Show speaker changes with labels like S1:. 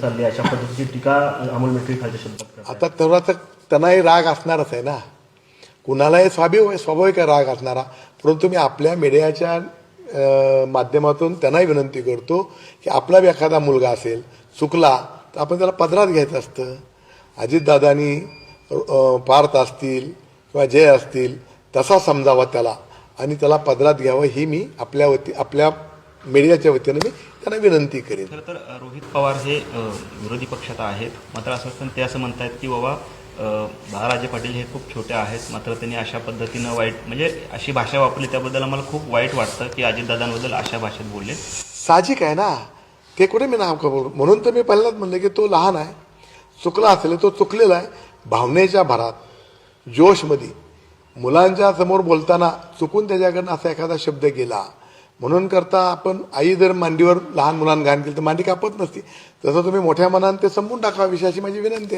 S1: चालली अशा पद्धतीची टीका अमोल मेटरी खालच्या शब्दात
S2: आता तेवढा तर त्यांनाही राग असणारच आहे ना. कुणालाही स्वाभाविक स्वाभाविक आहे राग असणारा. परंतु मी आपल्या मीडियाच्या माध्यमातून त्यांनाही विनंती करतो की आपला बी एखादा मुलगा असेल चुकला तर आपण त्याला पदरात घ्यायचं असतं. अजितदादानी पार्थ असतील किंवा जय असतील तसा समजावा त्याला. आणि त्याला पदरात घ्यावं ही मी आपल्या वती आपल्या मीडियाच्या वतीनं मी त्यांना विनंती करेन.
S3: खरं तर रोहित पवार हे विरोधी पक्षात आहेत. मात्र असं ते असं म्हणतायत की बाबा बाळाराजे पाटील हे खूप छोटे आहेत. मात्र त्यांनी अशा पद्धतीनं वाईट म्हणजे अशी भाषा वापरली. त्याबद्दल आम्हाला खूप वाईट वाटतं की अजितदादांबद्दल अशा भाषेत बोलले.
S2: साहजिक आहे ना? ते कुठे मी नाव करू म्हणून तर मी पहिल्यांदाच म्हणलं की तो लहान आहे. चुकला असेल तो चुकलेला आहे. भावनेच्या भरात जोशमध्ये मुलांच्या समोर बोलताना चुकून त्याच्याकडनं असा एखादा शब्द गेला. म्हणून करता आपण आई जर मांडीवर लहान मुलांना घाण केली तर मांडी कापत नसती. तसं तुम्ही मोठ्या मनाने ते संपून टाका विषयाची माझी विनंती आहे.